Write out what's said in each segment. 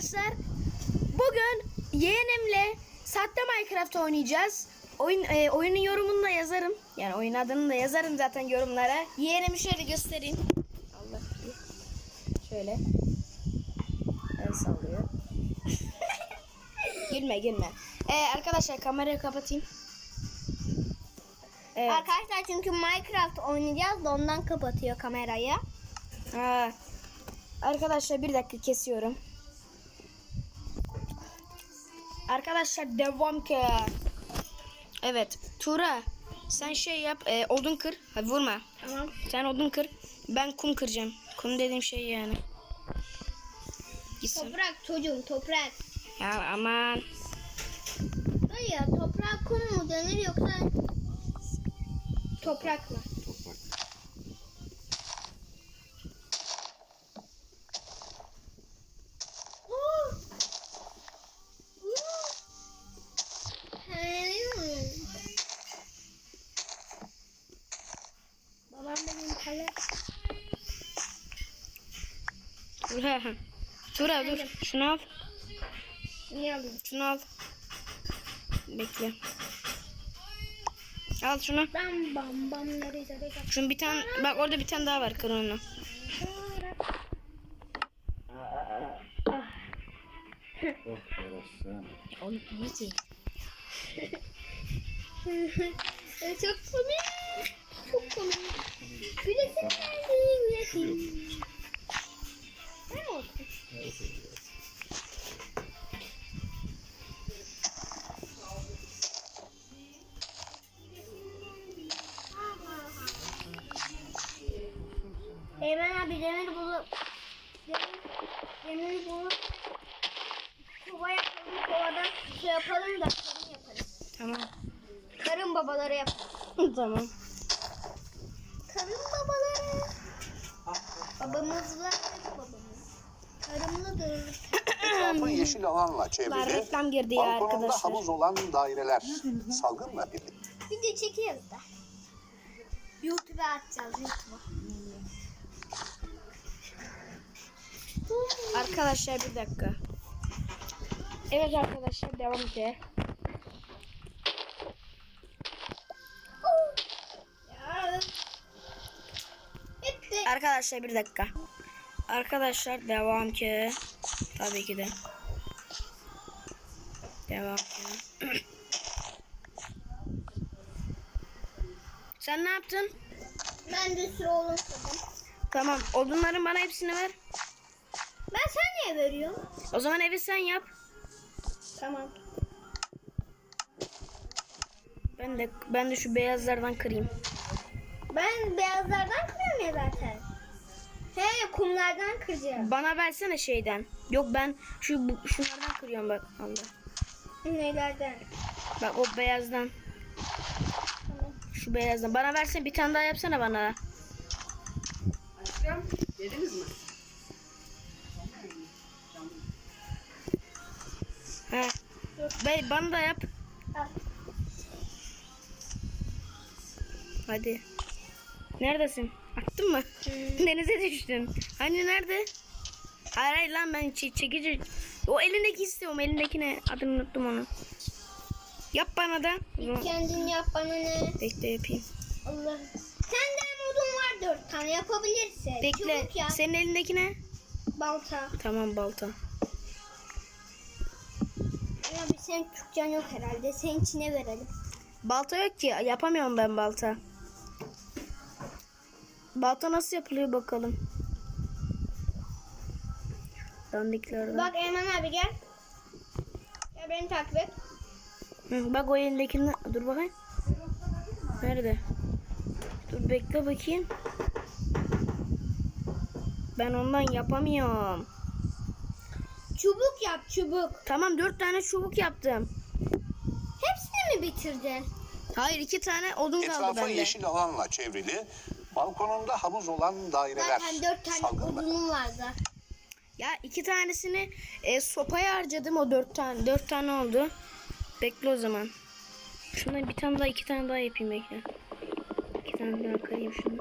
arkadaşlar. Bugün yeğenimle sahte Minecraft oynayacağız. Oyun e, oyunun yorumunu da yazarım. Yani oyun adını da yazarım zaten yorumlara. Yeğenimi şöyle göstereyim. Allah Şöyle. El sallıyor. gülme gülme. Ee, arkadaşlar kamerayı kapatayım. Evet. Arkadaşlar çünkü Minecraft oynayacağız da ondan kapatıyor kamerayı. Ha. Arkadaşlar bir dakika kesiyorum. Arkadaşlar devam ki. Evet. Tura sen şey yap. e, odun kır. Hadi vurma. Tamam. Sen odun kır. Ben kum kıracağım. Kum dediğim şey yani. Gitsin. Toprak çocuğum toprak. Ya aman. Hayır ya toprak kum mu denir yoksa toprak mı? Tura. Tura dur. Şunu al. Niye alayım? Şunu al. Bekle. Al şunu. Bam bam bam Şunu bir tane bak orada bir tane daha var kır onu. Oh yarasın. Onu yiyeceğim. Ee, Çok tamam. Karın babaları. Babamız var babamız. Karımlıdır. Etrafı yeşil alanla çevrili. reklam girdi ya balkonunda arkadaşlar. havuz olan daireler salgınla birlikte. Video çekiyoruz da. YouTube'a atacağız YouTube'a. Arkadaşlar bir dakika. Evet arkadaşlar devam edelim. Ya. Hep de Arkadaşlar bir dakika. Arkadaşlar devam ki. Tabii ki de. Devam ki. Sen ne yaptın? ben de sıra olun dedim. Tamam. Odunların bana hepsini ver. Ben sen niye veriyorsun? O zaman evi sen yap. Tamam. Ben de ben de şu beyazlardan kırayım. Ben beyazlardan kırıyorum ya zaten. He kumlardan kıracağım. Bana versene şeyden. Yok ben şu bu- şunlardan kırıyorum bak. Allah. Nelerden? Bak o beyazdan. Tamam. Şu beyazdan. Bana versene bir tane daha yapsana bana. He. Bey bana da yap. Al. Hadi. Neredesin? Attın mı? Denize düştün. Hani nerede? Hayır hayır lan ben çe- çekici. O elindeki istiyorum. Elindeki ne? Adını unuttum onu. Yap bana da. Kendin yap bana ne? Bekle yapayım. Allah. Sende modun var dört tane yapabilirsin. Bekle. Çubuk yap. Senin elindeki ne? Balta. Tamam balta. Ya bir senin Türkçen yok herhalde. Senin içine verelim. Balta yok ki. Yapamıyorum ben balta. Balta nasıl yapılıyor bakalım. Dandiklerden. Bak Eymen abi gel. Gel beni takip et. Hı, bak o elindekini. Dur bakayım. Nerede? Dur bekle bakayım. Ben ondan yapamıyorum. Çubuk yap çubuk. Tamam dört tane çubuk yaptım. Hepsini mi bitirdin? Hayır iki tane odun kaldı Etrafı bende. yeşil alanla çevrili. Balkonunda havuz olan daireler Zaten dört tane salgınla. odunum vardı. Ya iki tanesini e, sopaya harcadım o dört tane. Dört tane oldu. Bekle o zaman. Şuna bir tane daha iki tane daha yapayım bekle. İki tane daha kırayım şunu.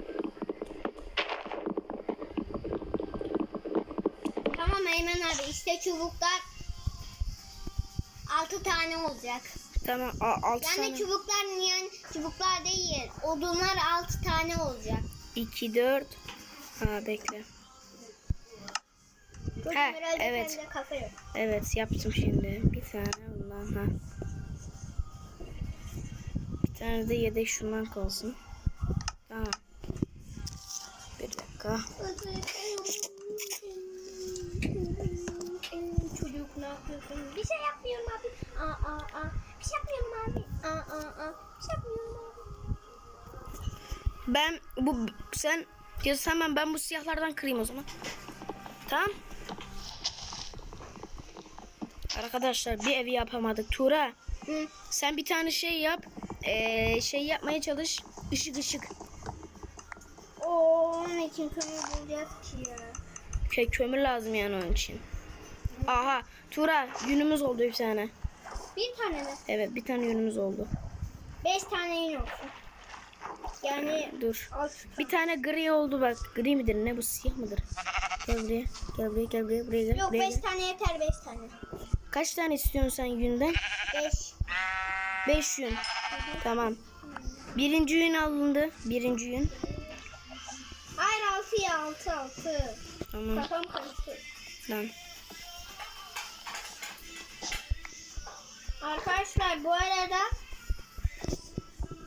Tamam Eymen abi işte çubuklar 6 tane olacak. Tamam. Altı Yani tane. çubuklar yani çubuklar değil. Odunlar 6 tane olacak. 2, 4. Ha bekle. Herhalde evet. Evet yaptım şimdi. Bir tane bundan ha. Bir tane de yedek şundan kalsın. Tamam. Bir dakika. Çocuk ne yapıyorsun? Bir şey yapmıyorum abi. Aa aa aa. Aa aa aa. Şey. Ben bu sen diyorsan hemen ben bu siyahlardan kırayım o zaman. Tamam. Arkadaşlar bir evi yapamadık. Tura Hı. sen bir tane şey yap. Ee, şey yapmaya çalış. Işık ışık. Oo, onun için kömür bulacağız ki ya. Kö- kömür lazım yani onun için. Aha Tura yünümüz oldu bir tane. Bir tane mi? Evet bir tane yünümüz oldu. Beş tane yün olsun. Yani Dur. Bir tane gri oldu bak. Gri midir ne bu siyah mıdır? Gel buraya. Gel buraya gel buraya buraya gel. Yok buraya beş gel. tane yeter beş tane. Kaç tane istiyorsun sen yünden? Beş. 5 yün. Tamam. Birinci yün alındı. Birinci yün. Hayır altı ya altı altı. Tamam. Kafam karıştı. Lan. Arkadaşlar bu arada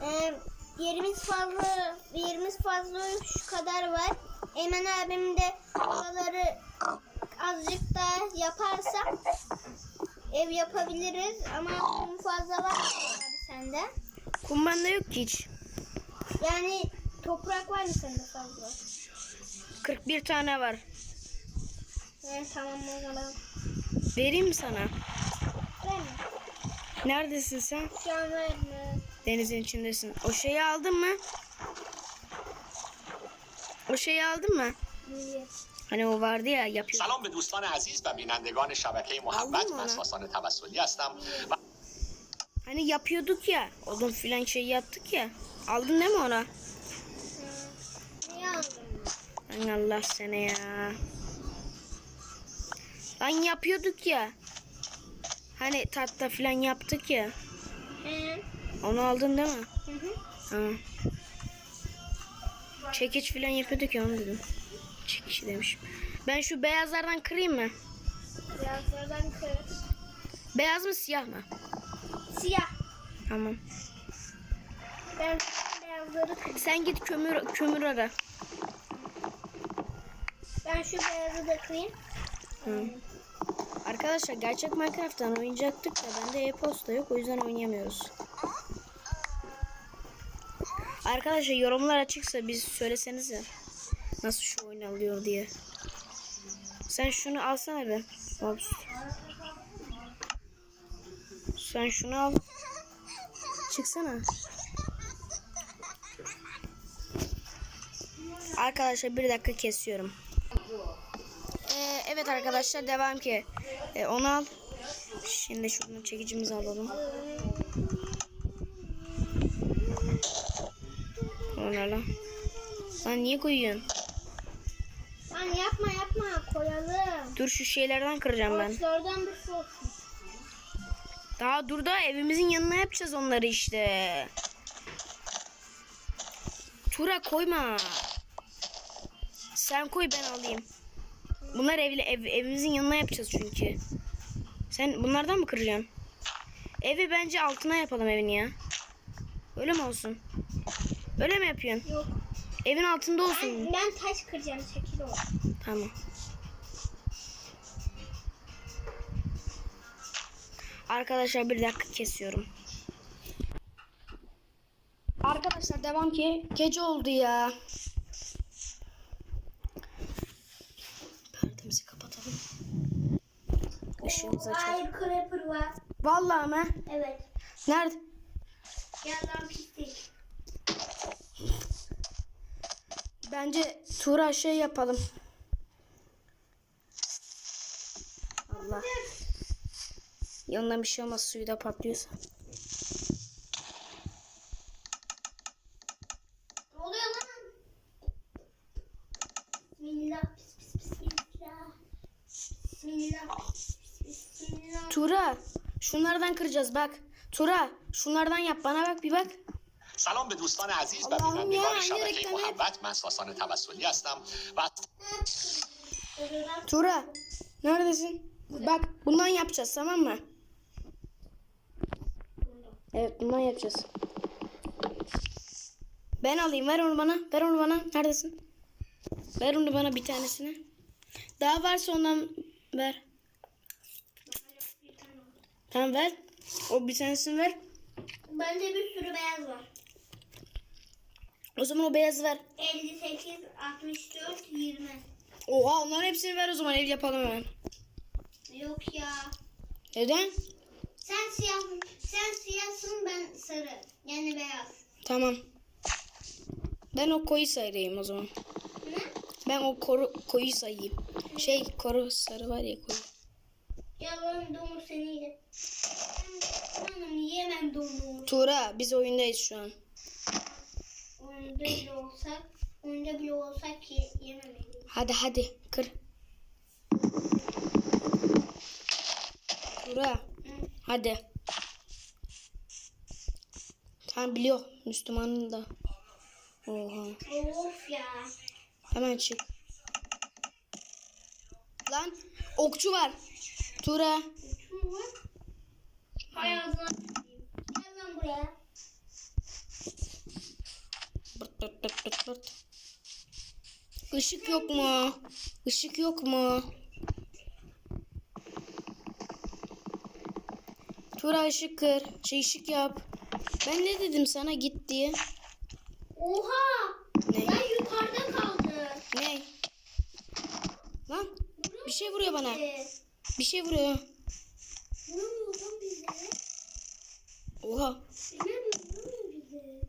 e, yerimiz fazla yerimiz fazla şu kadar var. Eymen abim de buraları azıcık daha yaparsa ev yapabiliriz ama kum fazla var abi sende. Kum bende yok ki hiç. Yani toprak var mı sende fazla? 41 tane var. Evet tamam o zaman. Vereyim mi sana? Verme. Neredesin sen? Şu an verme. Denizin içindesin. O şeyi aldın mı? O şeyi aldın mı? Niye? Hani o vardı ya yapıyor. سلام به دوستان عزیز و بینندگان شبکه محبت الله من الله. ساسان توسلی هستم و Hani yapıyorduk ya. Odun filan şey yaptık ya. Aldın değil mi ona? Niye aldın? Lan Allah sene ya. Lan yapıyorduk ya. Hani tahta filan yaptık ya. Hı Onu aldın değil mi? hı. hı. Ha. Çekiç filan yapıyorduk ya onu dedim. Çekiç demişim. Ben şu beyazlardan kırayım mı? Beyazlardan kır. Beyaz mı siyah mı? Siyah. Tamam. Ben beyazları kır. Sen git kömür kömür ara. Ben şu beyazı da kırayım. Hı. Arkadaşlar gerçek Minecraft'tan oynayacaktık da bende e-posta yok o yüzden oynayamıyoruz. Arkadaşlar yorumlar açıksa biz söylesenize nasıl şu oyun alıyor diye. Sen şunu alsana be. Ops. Sen şunu al. Çıksana. Arkadaşlar bir dakika kesiyorum. Ee, evet arkadaşlar devam ki. Ee, onu al. Şimdi şuradan çekicimizi alalım. Ona lan. Niye koyuyorsun? Lan yapma yapma koyalım. Dur şu şeylerden kıracağım ben. Ağaçlardan bir su olsun. Daha dur da evimizin yanına yapacağız onları işte. Tura koyma. Sen koy ben alayım. Bunlar evle ev, evimizin yanına yapacağız çünkü. Sen bunlardan mı kıracaksın? Evi bence altına yapalım evini ya. Öyle mi olsun? Öyle mi yapıyorsun? Yok. Evin altında olsun. Ben, ben taş kıracağım çekil o. Tamam. Arkadaşlar bir dakika kesiyorum. Arkadaşlar devam ki gece oldu ya. Işığımızı açalım. Hayır creeper var. Vallahi mı? Evet. Nerede? Lan pislik. Bence Tura şey yapalım. Allah. Yanına bir şey olmaz suyu da patlıyorsa. Ne oluyor lan? Bismillah. Bis, bis, bismillah. Bismillah. Bismillah. Tura şunlardan kıracağız bak. Tura şunlardan yap bana bak bir bak. سلام به دوستان عزیز و اللهم بینندگان یا شبکه یک محبت من ساسان توسلی هستم و از Tura neredesin? Bak bundan yapacağız tamam mı? Evet bundan yapacağız. Ben alayım ver onu bana. Ver onu bana. Neredesin? Ver onu bana bir tanesini. Daha varsa ondan ver. Tamam ver. O bir tanesini ver. Bende bir sürü beyaz var. O zaman o beyazı ver. 58, 64, 20. Oha onların hepsini ver o zaman ev yapalım hemen. Yok ya. Neden? Sen siyah, sen siyahsın ben sarı. Yani beyaz. Tamam. Ben o koyu sayayım o zaman. Ne? Ben o koru, koyu sayayım. Şey koru sarı var ya koyu. Ya ben domuz seni yerim. Ben yiyemem domuz. Tuğra biz oyundayız şu an. Oyunda bile olsak, oyunda bile olsak ki yememeliyim. Hadi hadi kır. Tuğra hadi. Tamam biliyor Müslümanın da. Oha. Of ya. Hemen çık. Lan okçu var. Var. Hay ağzına tüküreyim. Gel lan buraya. Bırt bırt bırt bırt bırt. Işık yok mu? Işık yok mu? Tura ışık kır. Şey ışık yap. Ben ne dedim sana git diye. Oha! Ne? Ben yukarıda kaldım. Ne? Lan bir şey vuruyor bana. Bir şey vuruyor. Vuramıyor lan bize. Oha. Vuramıyor vuramıyor bize.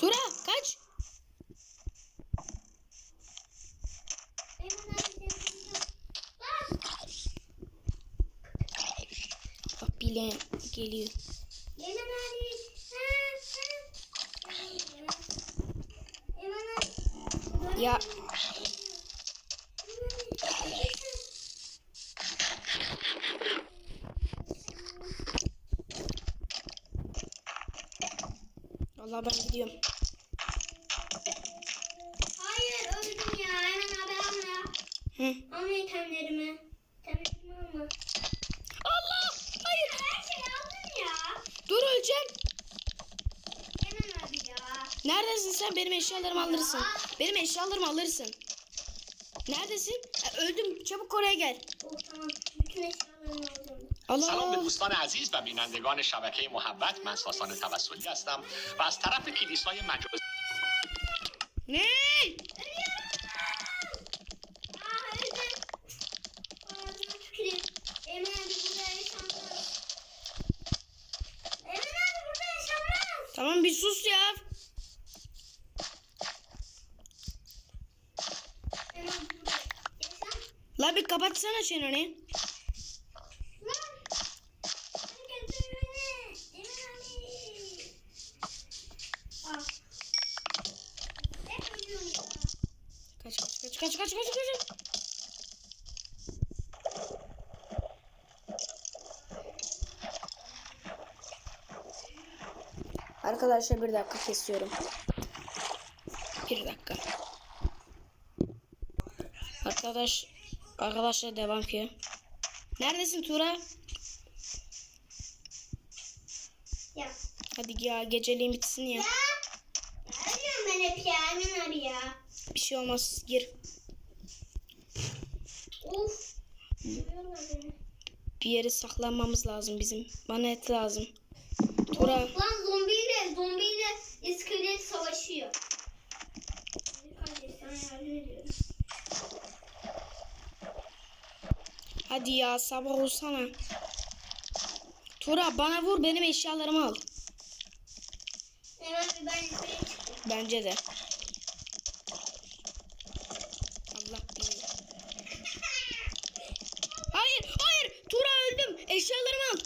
Tura kaç. Hemen abi seni Lan! Bak bile geliyor. Hemen abi. Ha, ha. Hemen abi. Ya Vallahi ben gidiyorum. Hayır öldüm ya. Hemen abi alma. Hı. Alma itemlerimi. İtemlerimi alma. Allah! Hayır. Her şeyi aldın ya. Dur öleceğim. Hemen abi ya. Neredesin sen? Benim eşyalarımı alırsın. Benim eşyalarımı alırsın. Neredesin? Ha, öldüm. Çabuk oraya gel. Oh tamam. Bütün eşyalarımı alacağım. سلام به Allah. دوستان عزیز و بینندگان شبکه محبت من ساسان توسلی هستم و از طرف کلیسای مجاز Ne? Ya. Kaç kaç kaç kaç kaç kaç kaç. Arkadaşlar bir dakika kesiyorum. Bir dakika. Arkadaş arkadaşlar devam ki. Neredesin Tura? Ya. Hadi ya geceliğin bitsin ya. Ya. Arıyorum ben hep ya Emin abi ya. Bir şey olmaz gir. Of. Bir yere saklanmamız lazım bizim. Bana et lazım. Tura Lan zombiyle zombiyle hadi ya sabah olsana. Tura bana vur benim eşyalarımı al. Ben yukarı çıktım. Bence de. Allah bilir. Hayır, hayır. Tura öldüm. Eşyalarımı al.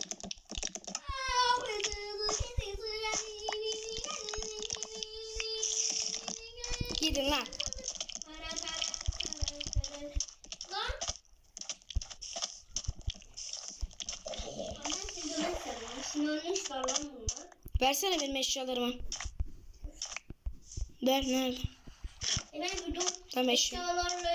Gidin lan. Lan Ne iş var lan bunlar? Versene benim eşyalarımı. Der nerede? E bir dur. Tamam eşya. Eşyalarla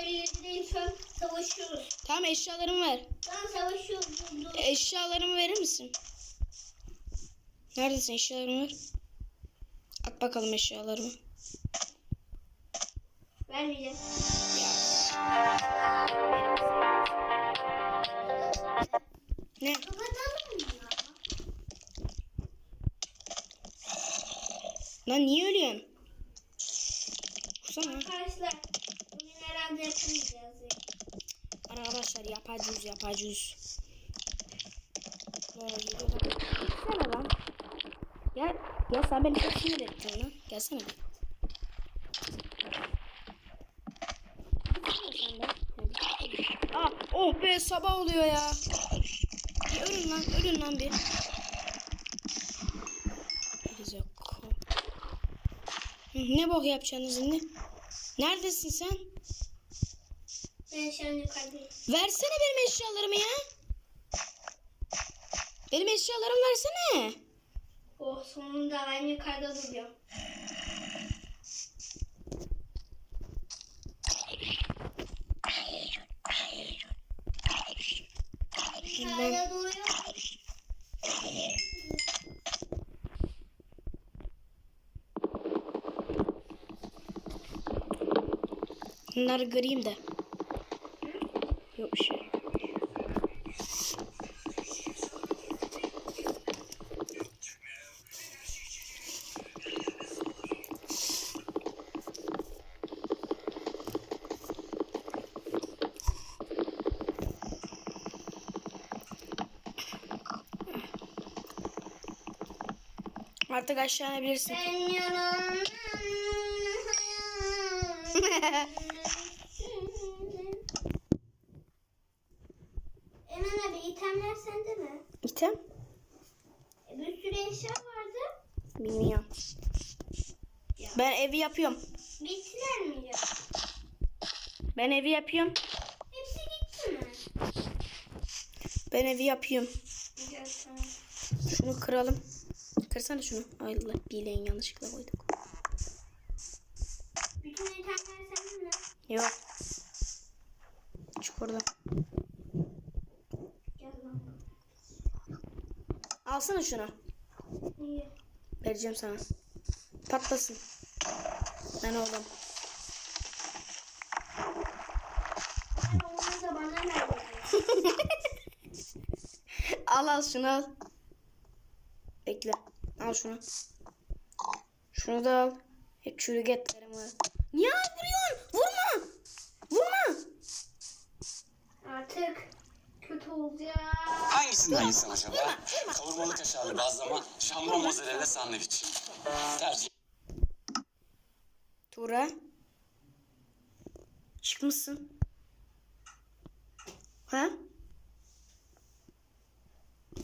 an savaşıyoruz. Tamam eşyalarımı ver. Lan savaşıyoruz. Dur dur. Eşyalarımı verir misin? Neredesin eşyalarımı ver. At bakalım eşyalarımı. Vermeyeceğim. Lan niye ölüyorsun? Kusana. Arkadaşlar bugün herhalde yapamayacağız ya. Arkadaşlar yapacağız yapacağız. Gelsene lan. Gel. Gel sen beni çok sinir ettin lan. Gelsene. Ah, oh be sabah oluyor ya. Bir ölün lan, ölün lan bir. Gerizekalı. Hı, Ne bok yapacaksınız şimdi? Neredesin sen? Ben şu an yukarıdayım. Versene benim eşyalarımı ya. Benim eşyalarımı versene. Oh sonunda ben yukarıda duruyorum. Yukarıda duruyorum. Bunları kırayım da. Yok bir şey. Artık aşağı inebilirsin. Ben sende mi? İtem? E, bir sürü eşya vardı. Bilmiyorum. Ben evi yapıyorum. Bittiler mi ya? Ben evi yapıyorum. Hepsi gitti mi? Ben evi yapıyorum. Güzel tamam. Şunu kıralım. Kırsana şunu. Ay Allah bileğin yanlışlıkla koyduk. Bütün itemler sende mi? Yok. Çık oradan. Gel lan. Alsana şunu. İyi. Vereceğim sana. Patlasın. Ben ver. Al al şunu al. Bekle. Al şunu. Şunu da al. Hep çürük etlerim var. Niye vuruyorsun? Vurma. Vurma. Artık kötü olacak. Hangisinden insan acaba? Kavurmalı kaşarlı bazlama, şambon mozzarella sandviç. Tercih. Tura. Çıkmışsın. Ha?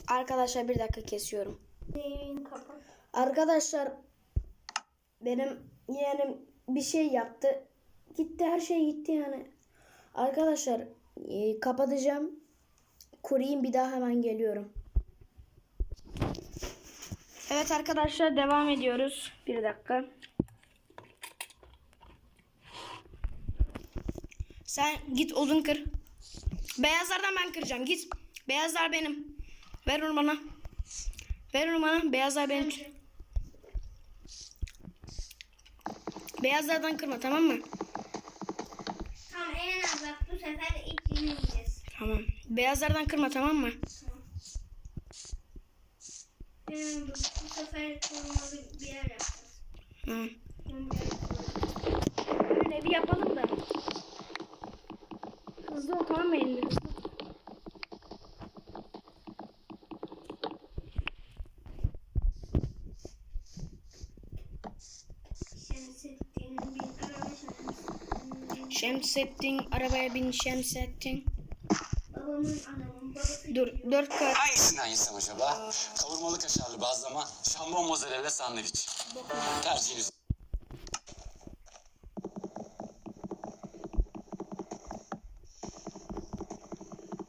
Arkadaşlar bir dakika kesiyorum. Arkadaşlar benim yeğenim bir şey yaptı. Gitti her şey gitti yani. Arkadaşlar e, kapatacağım. Kurayım bir daha hemen geliyorum. Evet arkadaşlar devam ediyoruz. Bir dakika. Sen git odun kır. Beyazlardan ben kıracağım. Git. Beyazlar benim. Ver onu bana. Ver onu bana. Beyazlar benim. Beyazlardan kırma tamam mı? Tamam en az bak bu sefer yenileceğiz. Tamam. Beyazlardan kırma tamam mı? Yani bu, bu sefer korumalı bir yer yapacağız. Bunu bir yapalım da. Hızlı ol tamam mı elinde? Şemsettin arabaya bin Şemsettin. Babamın anamın babası. Dur dört kat. Hangisinden insan acaba? Kavurmalı kaşarlı bazlama, şambon mozzarella sandviç. Tercihiniz.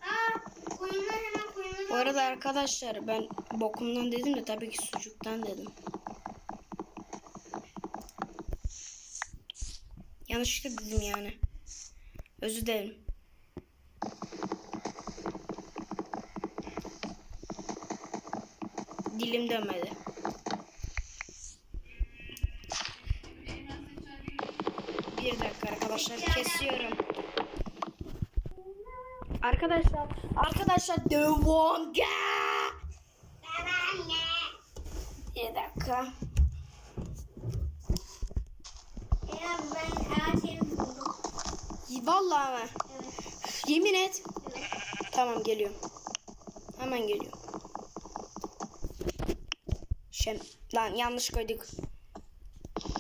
Aa Bu arada arkadaşlar ben bokumdan dedim de tabii ki sucuktan dedim. Yanlışlıkla dedim yani. Özür dilerim. Dilim dönmedi. Bir dakika arkadaşlar kesiyorum. Arkadaşlar, arkadaşlar devam gel. Bir dakika. Ya ben. Vallahi mi? Evet. Yemin et. evet. Tamam geliyorum. Hemen geliyorum. Şem lan yanlış koyduk.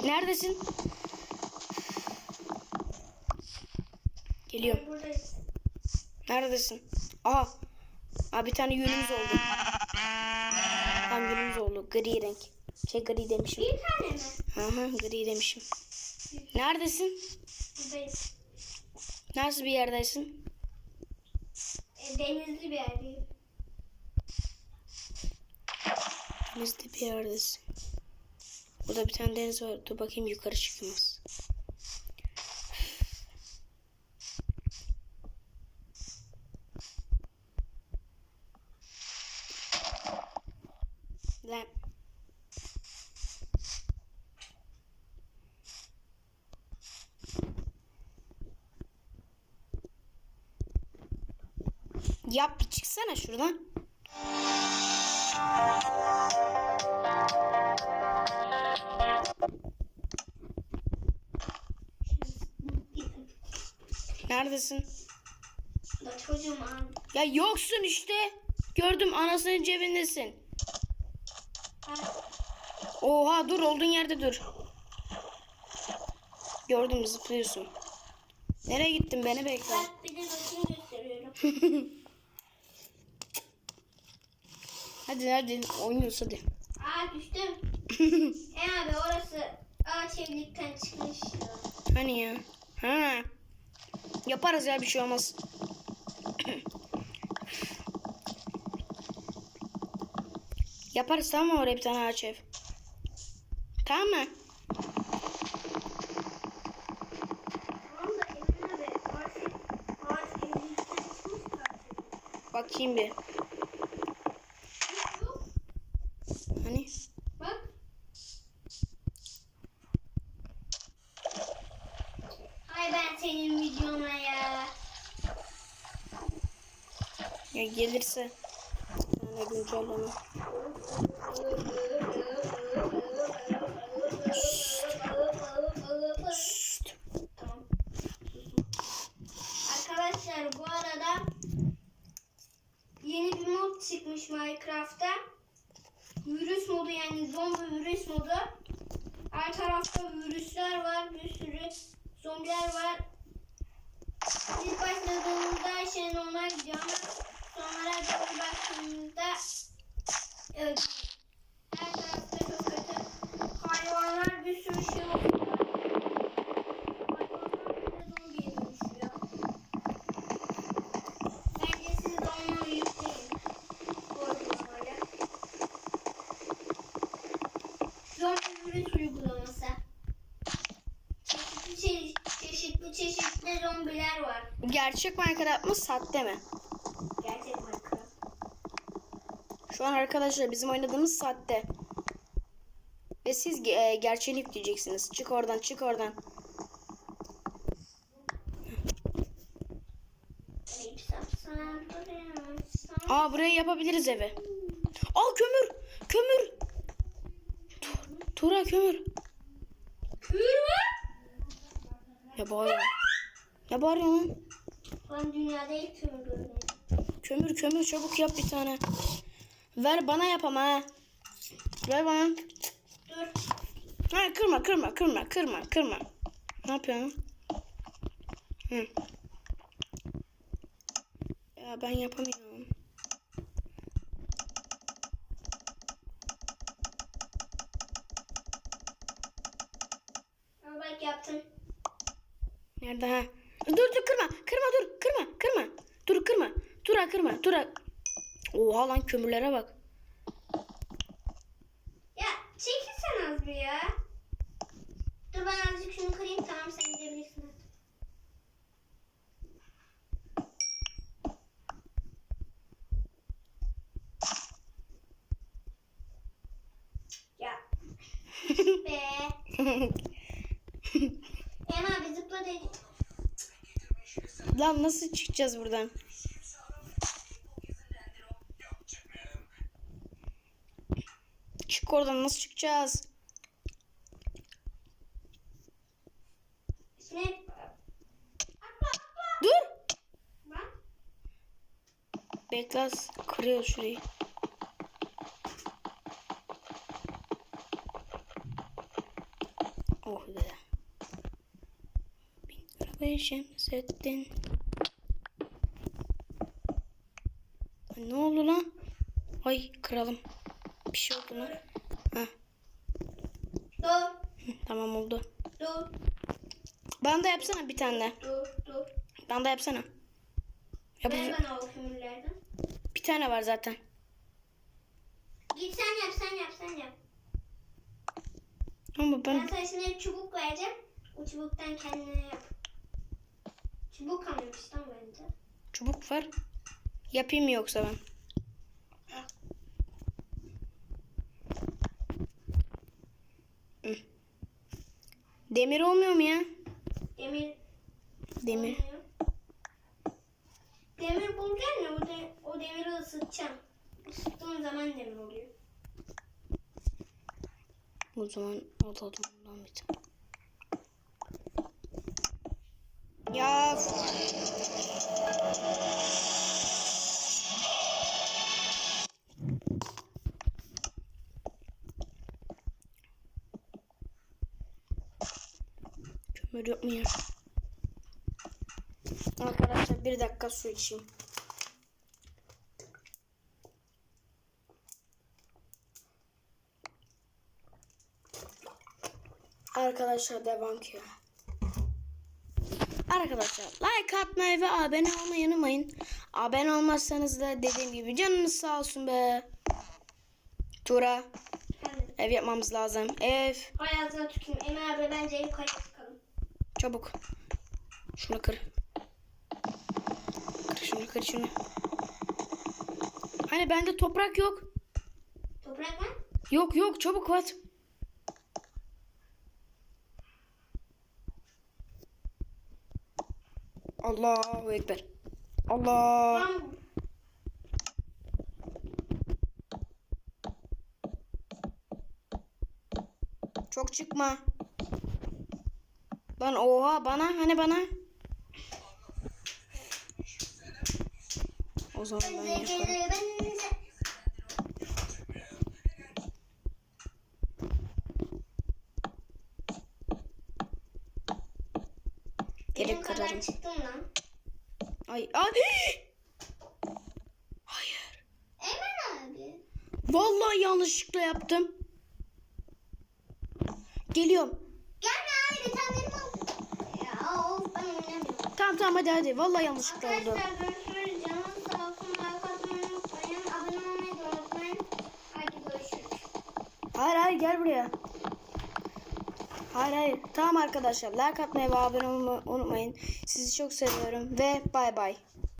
Neredesin? Geliyorum. Neredesin? Aha. Aa, bir tane yünümüz oldu. Tam yünümüz oldu. Gri renk. Şey gri demişim. Bir tane mi? Hı hı gri demişim. Neredesin? Buradayız. Nasıl bir yerdesin? E, denizli bir yerdeyim. Denizde bir yerdesin. Burada bir tane deniz var. Dur bakayım yukarı çıkmaz. Lan. Yap bir çıksana şuradan. Neredesin? Da çocuğum. Ya yoksun işte. Gördüm anasının cebindesin. Oha dur olduğun yerde dur. Gördüm zıplıyorsun. Nereye gittin beni bekle. Bak bir de gösteriyorum. Hadi hadi oynuyoruz hadi. Aa düştüm. e abi orası ağaç evlilikten çıkmış. Hani ya? Ha. Yaparız ya bir şey olmaz. Yaparız tamam mı oraya bir tane ağaç ev? Tamam mı? Tamam da Emin abi ağaç, ağaç evlilikten çıkmış zaten. Bakayım bir. Yok. Hani? Bak. Ay ben senin videona ya. Gelirse. Yani güncelleme. Şşt. Tamam. Arkadaşlar bu arada yeni bir mod çıkmış Minecraft'ta. Virüs modu yani zombi virüs modu. Her tarafta virüsler var, bir sürü zombiler var. İlk başladığımızda şey normal gidiyor ama sonra bir baktığımızda her tarafta çok kötü hayvanlar bir sürü şey oluyor. Hayvanlar bile zombiye dönüşüyor. Bence siz de onu yükleyin. Bu uygulamayı. Zombi virüs uygulaması. Çeşitli, çe- çeşitli çeşitli zombiler var. Gerçek Minecraft mı sahte mi? Gerçek Minecraft. Şu an arkadaşlar bizim oynadığımız sahte. Ve siz e, gerçeğini yükleyeceksiniz. Çık oradan çık oradan. Aa burayı yapabiliriz evi. Aa kömür kömür. Tu- Tura kömür. Kür mü? Ne bağırıyor? Ne bağırıyor lan? Ben dünyada ilk kömür görüyorum. Kömür kömür çabuk yap bir tane. Ver bana yap ama ha. Ver bana. Dur. Ha kırma kırma kırma kırma kırma. Ne yapıyorsun? Hı. Ya ben yapamıyorum. Ama bak yaptım. Nerede ha? Dur dur kırma. Kırma dur. Kırma. Kırma. Dur kırma. Tura kırma. Tura. Oha lan kömürlere bak. Ya çekilsen az bir ya. Dur ben azıcık şunu kırayım tamam sen gidebilirsin. artık. Ya. Be. Ema abi zıpla dedi. Lan nasıl çıkacağız buradan? Oradan nasıl çıkacağız? Şimdi Dur. bak. Bekle. Kırıyor şurayı. Oh be. Bin arabaya Şemsettin. Ne oldu lan? Ay kıralım. Bir şey oldu lan. Heh, Dur. hı, tamam oldu. Dur. Bana da yapsana bir tane. Dur. Dur. Bana da yapsana. Yap Ver bana o kömürlerden. bir tane var zaten. Git sen yap sen yap sen yap. Ama Ben ben sana şimdi çubuk vereceğim. O çubuktan kendine yap. Çubuk kalmamış lan bende. çubuk var. Yapayım mı yoksa ben? Demir olmuyor mu ya? Demir. Demir. olmuyor. Demir bulacaksın ya o, de, o demiri ısıtacaksın. Isıttığın zaman demir oluyor. O zaman alalım bundan bir tane. Ya Kömür yok mu ya? Arkadaşlar bir dakika su içeyim. Arkadaşlar devam ki. Arkadaşlar like atmayı ve abone olmayı unutmayın. Abone olmazsanız da dediğim gibi canınız sağ olsun be. Tura ev yapmamız lazım. Ev Hayatına tükürüm. Emre abi bence ev kayıp. Çabuk. Şunu kır. Kır şunu kır şunu. Hani bende toprak yok. Toprak mı? Yok yok çabuk at. Allahu Ekber. Allah. Çok çıkma. Lan oha bana hani bana. O zaman ben yaparım. kadar kırarım. çıktım lan. Ay ay. Hayır. Emre abi. Vallahi yanlışlıkla yaptım. Geliyorum. Gelme abi sen benim ol. Ya of ben oynamıyorum. Tamam hadi hadi. Vallahi yanlışlıkla oldu. Arkadaşlar görüşürüz. Canım sağ olsun. Like atmayı unutmayın. Abone olmayı da unutmayın. Hadi görüşürüz. Hayır hayır gel buraya. Hayır hayır. Tamam arkadaşlar like atmayı ve abone olmayı unutmayın. Sizi çok seviyorum ve bay bay.